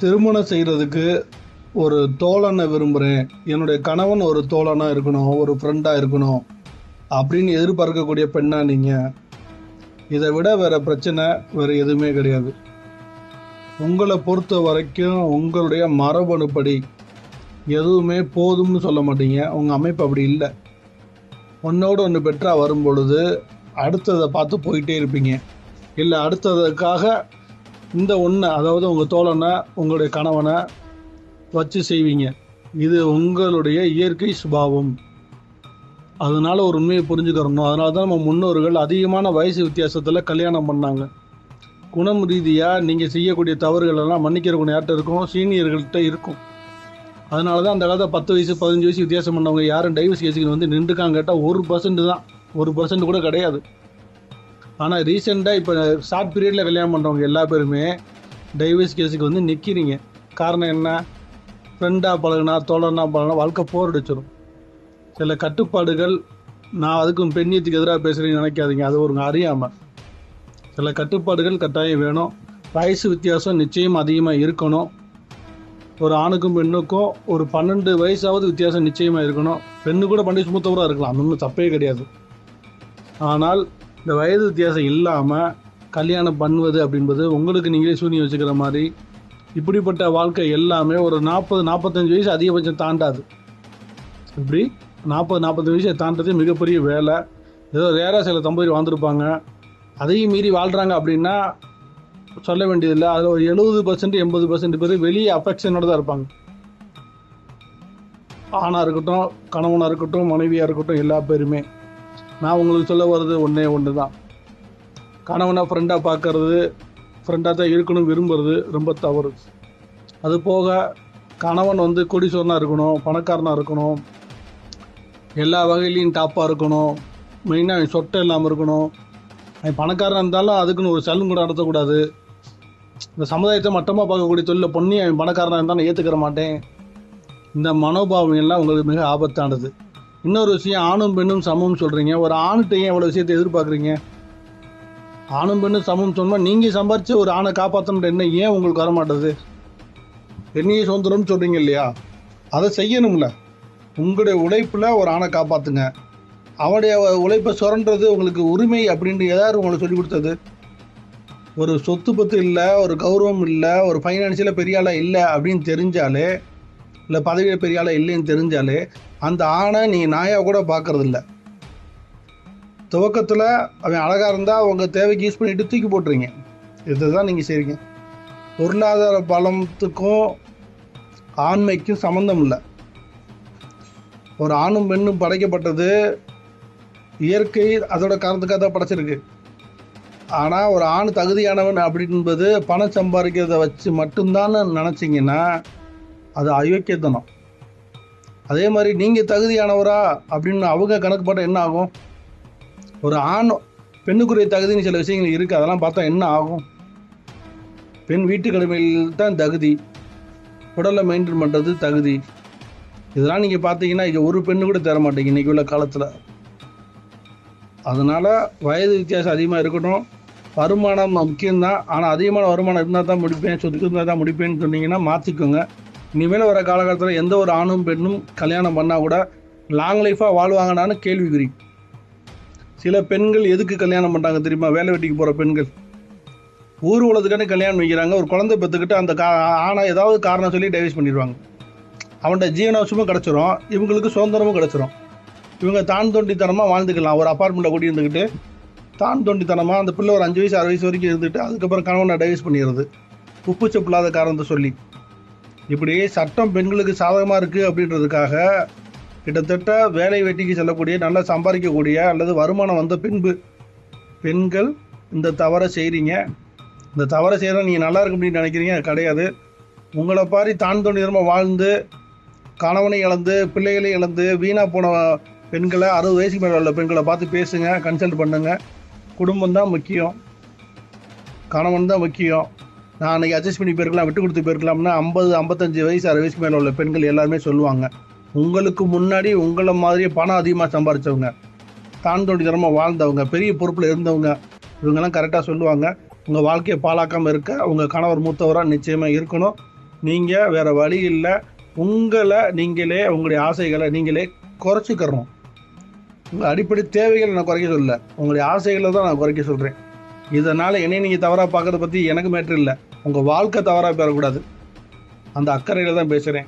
திருமணம் செய்கிறதுக்கு ஒரு தோழனை விரும்புகிறேன் என்னுடைய கணவன் ஒரு தோழனாக இருக்கணும் ஒரு ஃப்ரெண்டாக இருக்கணும் அப்படின்னு எதிர்பார்க்கக்கூடிய பெண்ணா நீங்கள் இதை விட வேறு பிரச்சனை வேறு எதுவுமே கிடையாது. உங்களை பொறுத்த வரைக்கும் உங்களுடைய மரபணுப்படி எதுவுமே போதும்னு சொல்ல மாட்டீங்க. உங்கள் அமைப்பு அப்படி இல்லை. ஒன்றோடு ஒன்று பெற்றாக வரும் பொழுது அடுத்ததை பார்த்து போயிட்டே இருப்பீங்க. இல்லை அடுத்ததுக்காக இந்த ஒன்று அதாவது உங்கள் தோழனை உங்களுடைய கணவனை வச்சு செய்வீங்க. இது உங்களுடைய இயற்கை சுபாவம். அதனால ஒரு உண்மையை புரிஞ்சுக்கிறணும் அதனால தான் நம்ம முன்னோர்கள் அதிகமான வயசு வித்தியாசத்தில் கல்யாணம் பண்ணாங்க. குணம் ரீதியாக நீங்கள் செய்யக்கூடிய தவறுகள் எல்லாம் மன்னிக்கிற குணம் யார்கிட்ட இருக்கும் சீனியர்கள்ட்ட இருக்கும். அதனால தான் அந்த காலத்தில் பத்து வயசு பதினஞ்சு வயசு வித்தியாசம் பண்ணவங்க யாரும் டைவர்ஸ் கேஸுக்கு வந்து நின்றுக்காங்க கேட்டால் ஒரு பர்சன்ட் தான். ஒரு பர்சன்ட் கூட கிடையாது. ஆனால் ரீசெண்டாக இப்போ ஷார்ட் பீரியடில் கல்யாணம் பண்ணுறவங்க எல்லா பேருமே டைவர்ஸ் கேஸுக்கு வந்து நிற்கிறீங்க காரணம் என்ன? ஃப்ரெண்டாக பழகுனா தோழனாக பழகுனா வாழ்க்கை போர் அடிச்சிடும் சில கட்டுப்பாடுகள் நான் அதுக்கும் பெண்ணியத்துக்கு எதிராக பேசுகிறேன்னு நினைக்காதீங்க. அது ஒரு அறியாமல் சில கட்டுப்பாடுகள் கட்டாயம் வேணும். வயசு வித்தியாசம் நிச்சயம் அதிகமாக இருக்கணும். ஒரு ஆணுக்கும் பெண்ணுக்கும் ஒரு பன்னெண்டு வயசாவது வித்தியாசம் நிச்சயமாக இருக்கணும். பெண்ணு கூட பண்ணி சுமத்தவராக இருக்கலாம். அது ஒன்றும் தப்பே கிடையாது. ஆனால் இந்த வயது வித்தியாசம் இல்லாமல் கல்யாணம் பண்ணுவது அப்படின்றது உங்களுக்கு நீங்களே சூனி வச்சுக்கிற மாதிரி இப்படிப்பட்ட வாழ்க்கை எல்லாமே ஒரு நாற்பது நாற்பத்தஞ்சு வயசு அதிகபட்சம் தாண்டாது. இப்படி நாற்பது நாற்பது வயசை தாண்டது மிகப்பெரிய வேலை. ஏதோ ரேராக சில தம்பதி வாழ்ந்துருப்பாங்க. அதையும் மீறி வாழ்கிறாங்க அப்படின்னா சொல்ல வேண்டியதில்லை. அதில் ஒரு எழுபது பர்சன்ட் எண்பது பர்சன்ட் பேர் வெளியே அஃபெக்ஷனோட தான் இருப்பாங்க. ஆணாக இருக்கட்டும் கணவனாக இருக்கட்டும் மனைவியாக இருக்கட்டும் எல்லா பேருமே. நான் உங்களுக்கு சொல்ல வர்றது ஒன்றே ஒன்று தான் கணவனை ஃப்ரெண்டாக பார்க்கறது ஃப்ரெண்டாக தான் இருக்கணும் விரும்புறது ரொம்ப தவறு. அது போக கணவன் வந்து கொடிசோரனாக இருக்கணும் பணக்காரனாக இருக்கணும் எல்லா வகையிலையும் டாப்பாக இருக்கணும் மெயினாக அவன் சொட்டை இல்லாமல் இருக்கணும். அவன் பணக்காரன் இருந்தாலும் அதுக்குன்னு ஒரு சலூன் கூட நடத்தக்கூடாது. இந்த சமுதாயத்தை மட்டமாக பார்க்கக்கூடிய தொழிலை பொண்ணி அவன் பணக்காரனாக இருந்தாலும் ஏற்றுக்கிற மாட்டேன். இந்த மனோபாவம் எல்லாம் உங்களுக்கு மிக ஆபத்தானது. இன்னொரு விஷயம் ஆணும் பெண்ணும் சமம்னு சொல்கிறீங்க ஒரு ஆணுகிட்ட ஏன் இவ்வளோ விஷயத்தை எதிர்பார்க்குறீங்க? ஆணும் பெண்ணும் சமம் சொன்னால் நீங்கள் சம்பாரிச்சு ஒரு ஆணை காப்பாற்றணும் என்ன ஏன் உங்களுக்கு வர மாட்டேது சுதந்திரம்னு சொல்கிறீங்க இல்லையா? அதை செய்யணும்ல. உங்களுடைய உழைப்பில் ஒரு ஆணை காப்பாற்றுங்க அவனுடைய உழைப்பை சுரண்டுறது உங்களுக்கு உரிமை அப்படின்ட்டு எதாவது உங்களுக்கு சொல்லி கொடுத்தது? ஒரு சொத்து பத்து இல்லை ஒரு கௌரவம் இல்லை ஒரு ஃபைனான்சியலாக பெரிய ஆளாக இல்லை அப்படின்னு தெரிஞ்சாலே இல்லை பதவியில் பெரிய ஆளாக இல்லைன்னு தெரிஞ்சாலே அந்த ஆணை நீங்கள் நாயாக கூட பார்க்குறதில்ல. துவக்கத்தில் அவன் அழகாக இருந்தால் உங்கள் தேவைக்கு யூஸ் பண்ணிட்டு தூக்கி போட்டுறீங்க இதுதான் நீங்கள் செய்றீங்க பொருளாதார பலத்துக்கும் ஆண்மைக்கும் சம்மந்தம் இல்லை. ஒரு ஆணும் பெண்ணும் படைக்கப்பட்டது இயற்கை அதோட காரணத்துக்காக தான் படைச்சிருக்கு. ஆனால் ஒரு ஆண் தகுதியானவன் அப்படின்பது பணம் சம்பாதிக்கிறத வச்சு மட்டும்தான் நினச்சிங்கன்னா அது அயோக்கியத்தனம். அதே மாதிரி நீங்கள் தகுதியானவரா அப்படின்னு அவங்க கணக்கு போட்டால் என்ன ஆகும்? ஒரு ஆண் பெண்ணுக்குரிய தகுதின்னு சில விஷயங்கள் இருக்குது அதெல்லாம் பார்த்தா என்ன ஆகும்? பெண் வீட்டு கடமையில் தான் தகுதி. உடலை மெயின்டைன் பண்ணுறது தகுதி. இதெல்லாம் நீங்கள் பார்த்தீங்கன்னா இங்கே ஒரு பெண்ணு கூட தர மாட்டீங்க இன்றைக்கி உள்ள காலத்தில். அதனால் வயது வித்தியாசம் அதிகமாக இருக்கட்டும். வருமானம் முக்கியம்தான். ஆனால் அதிகமான வருமானம் இருந்தால் தான் முடிப்பேன். சொத்துக்கு இருந்தால் தான் முடிப்பேன்னு சொன்னீங்கன்னா மாற்றிக்கோங்க இனிமேல் வர காலகட்டத்தில் எந்த ஒரு ஆணும் பெண்ணும் கல்யாணம் பண்ணால் கூட லாங் லைஃபாக வாழ்வாங்கனான்னு கேள்விக்குறி சில பெண்கள் எதுக்கு கல்யாணம் பண்ணுறாங்க தெரியுமா? வேலை வெட்டிக்கு போகிற பெண்கள். ஊர் உலகத்துக்கான கல்யாணம் வைக்கிறாங்க. ஒரு குழந்தை பெற்றுக்கிட்டு அந்த கா ஆனால் ஏதாவது காரணம் சொல்லி டைவர்ஸ் பண்ணிடுவாங்க. அவன்கிட்ட ஜீவனாவசியமும் கிடச்சிரும். இவங்களுக்கு சுதந்திரமும் கிடச்சிரும். இவங்க தான் தொண்டித்தனமாக வாழ்ந்துக்கலாம். ஒரு அப்பார்ட்மெண்ட்டில் கூடி இருந்துக்கிட்டு தான் தொண்டித்தனமாக அந்த பிள்ளை ஒரு அஞ்சு வயசு ஆறு வயசு வரைக்கும் இருந்துட்டு அதுக்கப்புறம் கணவனை டைவர்ஸ் பண்ணிடுறது. உப்பு இல்லாத காரணத்தை சொல்லி. இப்படி சட்டம் பெண்களுக்கு சாதகமாக இருக்குது அப்படின்றதுக்காக கிட்டத்தட்ட வேலை வெட்டிக்கு செல்லக்கூடிய நல்லா சம்பாதிக்கக்கூடிய அல்லது வருமானம் வந்த பின்பு பெண்கள் இந்த தவறை செய்கிறீங்க இந்த தவறை செய்கிற நீங்கள் நல்லா இருக்கு அப்படின்னு நினைக்கிறீங்க கிடையாது. உங்களை பாரி தான் தொண்டிதனமாக வாழ்ந்து கணவனை இழந்து பிள்ளைகளை இழந்து வீணாக போன பெண்களை அறுபது வயசுக்கு மேலே உள்ள பெண்களை பார்த்து பேசுங்க கன்சல்ட் பண்ணுங்கள் குடும்பம் தான் முக்கியம். கணவன் தான் முக்கியம். நான் அன்றைக்கி அட்ஜஸ்ட் பண்ணி போயிருக்கலாம் விட்டு கொடுத்து போயிருக்கலாம்னா ஐம்பது ஐம்பத்தஞ்சு வயசு அறுபது வயசுக்கு மேலே உள்ள பெண்கள் எல்லாருமே சொல்லுவாங்க. உங்களுக்கு முன்னாடி உங்களை மாதிரியே பணம் அதிகமாக சம்பாரித்தவங்க தான் தோண்டித்தனமாக வாழ்ந்தவங்க பெரிய பொறுப்பில் இருந்தவங்க இவங்கெல்லாம் கரெக்டாக சொல்லுவாங்க. உங்கள் வாழ்க்கையை பாழாக்காமல் இருக்க உங்கள் கணவர் மூத்தவராக நிச்சயமாக இருக்கணும். நீங்கள் வேறு வழி இல்லை. உங்களை நீங்களே உங்களுடைய ஆசைகளை நீங்களே குறைச்சிக்கிறோம் உங்கள் அடிப்படை தேவைகளை நான் குறைக்க சொல்லலை. உங்களுடைய ஆசைகளை தான் நான் குறைக்க சொல்கிறேன் இதனால் என்னை நீங்கள் தவறாக பார்க்கறத பற்றி எனக்கு மேட்ரு இல்லை. உங்கள் வாழ்க்கை தவறாக பெறக்கூடாது அந்த அக்கறையில் தான் பேசுகிறேன்